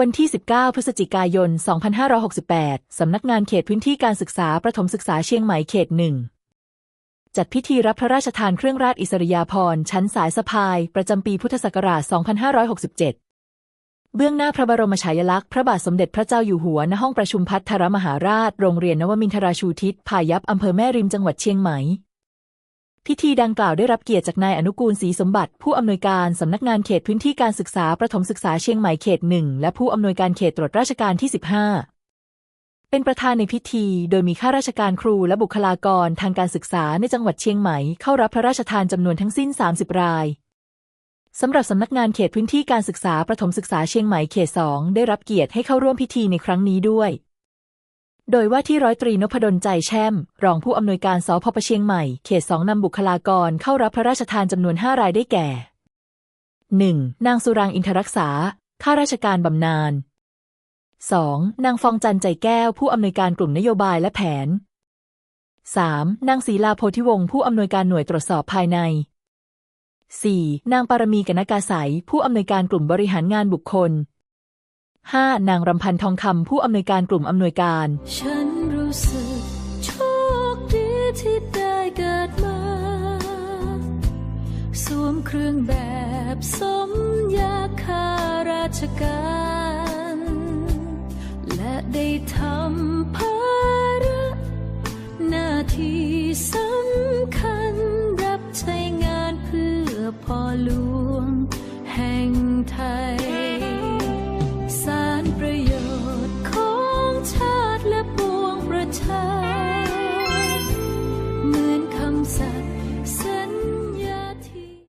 วันที่ 19 พฤศจิกายน 2568 สำนักงานเขตพื้นที่การศึกษาประถมศึกษาเชียงใหม่เขตหนึ่งจัดพิธีรับพระราชทานเครื่องราชอิสริยาภรณ์ชั้นสายสะพาย ประจำปีพุทธศักราช 2567 เบื้องหน้าพระบรมฉายาลักษณ์พระบาทสมเด็จพระเจ้าอยู่หัวณห้องประชุมพัฒรมหาราช โรงเรียนนวมินทราชูทิศพายัพอำเภอแม่ริมจังหวัดเชียงใหม่ พิธีดังกล่าวได้รับเกียรติจากนายอนุกูลศรีสมบัติ ผู้อำนวยการสำนักงานเขตพื้นที่การศึกษาประถมศึกษาเชียงใหม่เขตหนึ่งและผู้อำนวยการเขตตรวจราชการที่ 15 เป็นประธานในพิธี โดยมีข้าราชการครูและบุคลากรทางการศึกษาในจังหวัดเชียงใหม่เข้ารับพระราชทานจำนวนทั้งสิ้น 30 รายสำหรับสำนักงานเขตพื้นที่การศึกษาประถมศึกษาเชียงใหม่เขตสองได้รับเกียรติให้เข้าร่วมพิธีในครั้งนี้ด้วย โดยว่าที่ร้อยตรีนพดลใจแช่ม รองผู้อำนวยการสพปเชียงใหม่ เขตสองนำบุคลากรเข้ารับพระราชทานจำนวน 5 รายได้แก่ 1. นางสุรางอินทรักษา ข้าราชการบำนาญ 2. นางฟองจันใจแก้ว ผู้อำนวยการกลุ่มนโยบายและแผน 3. นางศรีลาโพธิวงศ์ผู้อำนวยการหน่วยตรวจสอบภายใน 4. นางปารมีกนกาใสยผู้อำนวยการกลุ่มบริหารงานบุคคล 5. นางรำพันธ์ทองคำผู้อำนวยการกลุ่มอำนวยการ ฉันรู้สึกโชคดีที่ได้เกิดมา สวมเครื่องแบบสมยาข้าราชการ และได้ทำ